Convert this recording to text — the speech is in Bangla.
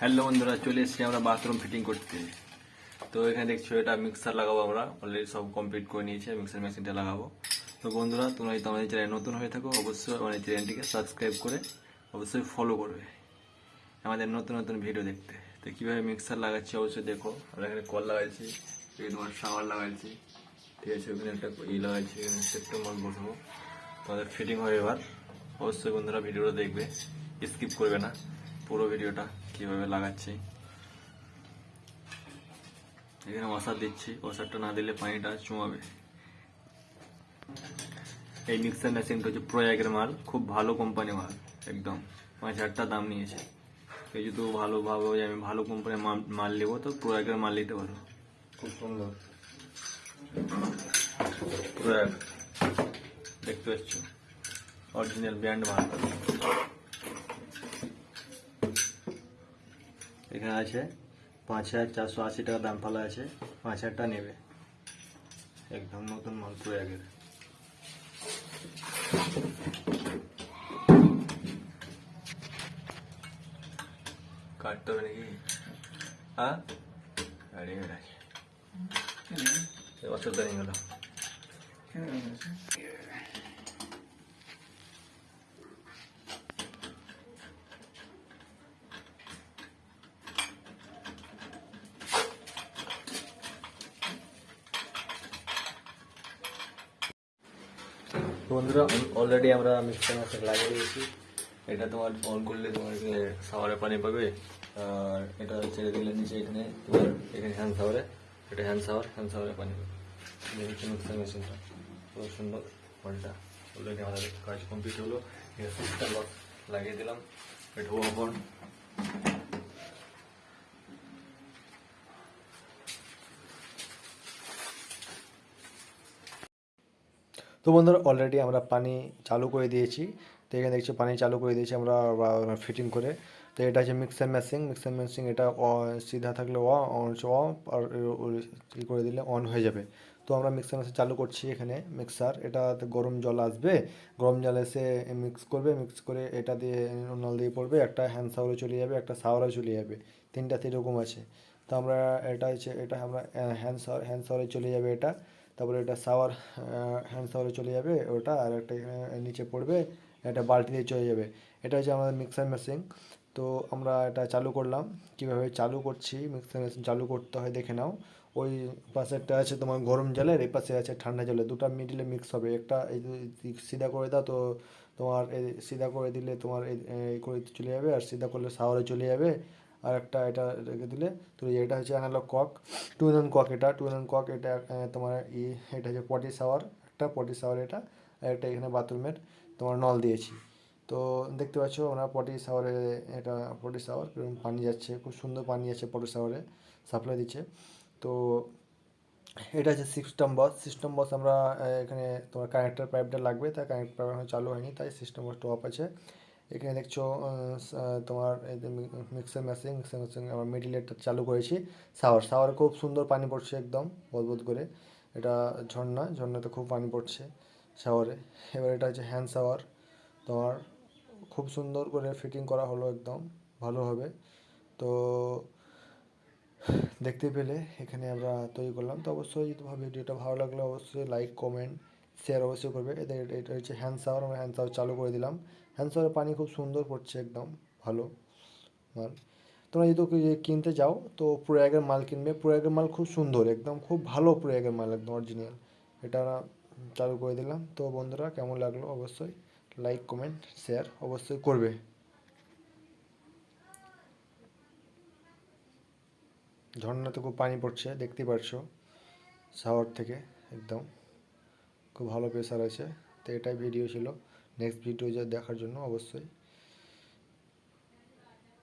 হ্যালো বন্ধুরা, চলে এসেছি আমরা বাথরুম ফিটিং করতে। তো এখানে দেখছ, এটা মিক্সার লাগাবো আমরা। অলরেডি সব কমপ্লিট করে নিয়েছি মিক্সার মেশিনটা লাগাবো। তো বন্ধুরা, তোমরা যদি আমাদের চ্যানেল নতুন হয়ে থাকো, অবশ্যই আমাদের চ্যানেলটিকে সাবস্ক্রাইব করে অবশ্যই ফলো করবে। আমাদের নতুন নতুন ভিডিও দেখতে। তো কীভাবে মিক্সার লাগাচ্ছি অবশ্যই দেখো। আমরা এখানে কল লাগাইছি তোমার শাওয়ার লাগাইছি। ঠিক আছে, ওখানে একটা ই লাগাইছি সেপ্টেম্বর বসবো। তোমাদের ফিটিং হবে এবার। অবশ্যই বন্ধুরা, ভিডিওটা দেখবে। স্কিপ করবে না। পুরো ভিডিওটা। কীভাবে লাগাচ্ছি? এখানে ওয়াসার দিচ্ছি। ওয়াসারটা না দিলে পানিটা চুমাবে। এই মিক্সার মেশিনটা হচ্ছে প্রয়াগের মাল খুব ভালো কোম্পানি মাল একদম। পাঁচ হাজারটা দাম নিয়েছে। এই যদি ভালো ভাবো যে আমি ভালো কোম্পানির মাল নেব তো প্রয়াগের মাল নিতে পারো খুব সুন্দর। প্রয়াগ দেখতে পাচ্ছ? অরিজিনাল ব্র্যান্ড মাল এখানে আছে পাঁচ হাজার চারশো আশি টাকা দাম ফেলা আছে পাঁচ হাজার টাকা নেবে। একদম নতুন মাল প্রয়াগের কাটতে হবে নাকি? হ্যাঁ গাড়ি গেছে অসুবিধা নিয়ে গেল। বন্ধুরা অলরেডি আমরা মিক্সার মেশিন লাগিয়ে দিয়েছি। এটা তোমার অন করলে তোমার সাওয়ারে পানি পাবে। আর এটা ছেড়ে দিলে নিচে এখানে তোমার, এখানে হ্যান্ড সাওয়ারে এটা হ্যান্ড সাওয়ার হ্যান্ড সাওয়ারে পানি পাবে। এই হচ্ছে মিক্সার মেশিনটা খুব সুন্দর ফলটা। অলরেডি আমাদের কাজ কমপ্লিট হলো। সিস্টেম লক লাগিয়ে দিলাম। এটা ওপর তো বন্ধুরা অলরেডি আমরা পানি চালু করে দিয়েছি। তো এখানে দেখছি, পানি চালু করে দিয়েছি আমরা ফিটিং করে। তো এটা হচ্ছে মিক্সার মেশিন মিক্সার মেশিন এটা সিধা থাকলে অ, অন অফ, আর ই করে দিলে অন হয়ে যাবে। তো আমরা মিক্সার মেশিন চালু করছি এখানে মিক্সার এটাতে গরম জল আসবে। গরম জল এসে মিক্স করবে মিক্স করে এটা দিয়ে নল দিয়ে পড়বে। একটা হ্যান্ড সাওয়ারে চলে যাবে, একটা সাওয়ারে চলে যাবে। তিনটা এরকম আছে। তো আমরা এটা হচ্ছে, এটা আমরা হ্যান্ড সাওয়ার হ্যান্ড সাওয়ারে চলে যাবে এটা। তারপরে এটা সাওয়ার হ্যান্ড সাওয়ারে চলে যাবে ওটা আর একটা নিচে পড়বে একটা বালতি দিয়ে চলে যাবে। এটা হচ্ছে আমাদের মিক্সার মেশিন তো আমরা এটা চালু করলাম। কীভাবে চালু করছি মিক্সার মেশিন চালু করতে হয় দেখে নাও। ওই পাশেরটা আছে তোমার গরম জলের, এই পাশে আছে ঠান্ডা জলের। দুটো মিডিলে মিক্স হবে। একটা সিধা করে দাও তো তোমার সিধা করে দিলে তোমার এই করে চলে যাবে, আর সিধা করলে সাওয়ারে চলে যাবে। আর একটা এটা রেখে দিলে, তো এটা হচ্ছে অ্যানালগ কক টু ইন কক এটা টু ইন কক এটা তোমার ই, এটা হচ্ছে পটি শাওয়ার একটা পটি শাওয়ার এটা, আর একটা এখানে বাথরুমের তোমার নল দিয়েছি। তো দেখতে পাচ্ছ আমরা পটি শাওয়ারে এটা পটি শাওয়ার পানি যাচ্ছে, খুব সুন্দর পানি যাচ্ছে পটি শাওয়ারে সাপ্লাই দিচ্ছে। তো এটা হচ্ছে সিস্টেম বস সিস্টেম বস আমরা এখানে তোমার কানেক্টার পাইপটা লাগবে তাই কানেক্ট পাইপ চালু হয়নি, তাই সিস্টেম বসটা অফ আছে। এখানে দেখছ তোমার এই যে মিক্সার মেশিন মিক্সার মেশিন আমরা মিডিলেটটা চালু করেছি। সাওয়ার সাওয়ারে খুব সুন্দর পানি পড়ছে একদম বদবদ করে। এটা ঝর্ণা, ঝর্ণাতে খুব পানি পড়ছে শাওয়ারে এবার এটা হচ্ছে হ্যান্ড শাওয়ার তোমার খুব সুন্দর করে ফিটিং করা হলো একদম, ভালো হবে। তো দেখতে পেলে এখানে আমরা তৈরি করলাম। তো অবশ্যই ভিডিওটা ভালো লাগলে অবশ্যই লাইক কমেন্ট শেয়ার অবশ্যই করবে। এতে এটা হচ্ছে হ্যান্ড শাওয়ার আমরা হ্যান্ড শাওয়ার চালু করে দিলাম। হ্যান্ড শাওয়ারের পানি খুব সুন্দর পড়ছে একদম, ভালো। মাল তোমরা যদি কিনতে যাও, তো প্রয়াগের মাল কিনবে। প্রয়াগের মাল খুব সুন্দর, একদম খুব ভালো প্রয়াগের মাল, একদম অরিজিনাল এটা চালু করে দিলাম। তো বন্ধুরা, কেমন লাগল? অবশ্যই লাইক কমেন্ট শেয়ার অবশ্যই করবে। ঝর্ণাতে খুব পানি পড়ছে, দেখতেই পারছ। শাওয়ার থেকে, একদম। খুব ভালো প্রেশার আছে তো এটাই ভিডিও ছিল। নেক্সট ভিডিও যা দেখার জন্য অবশ্যই।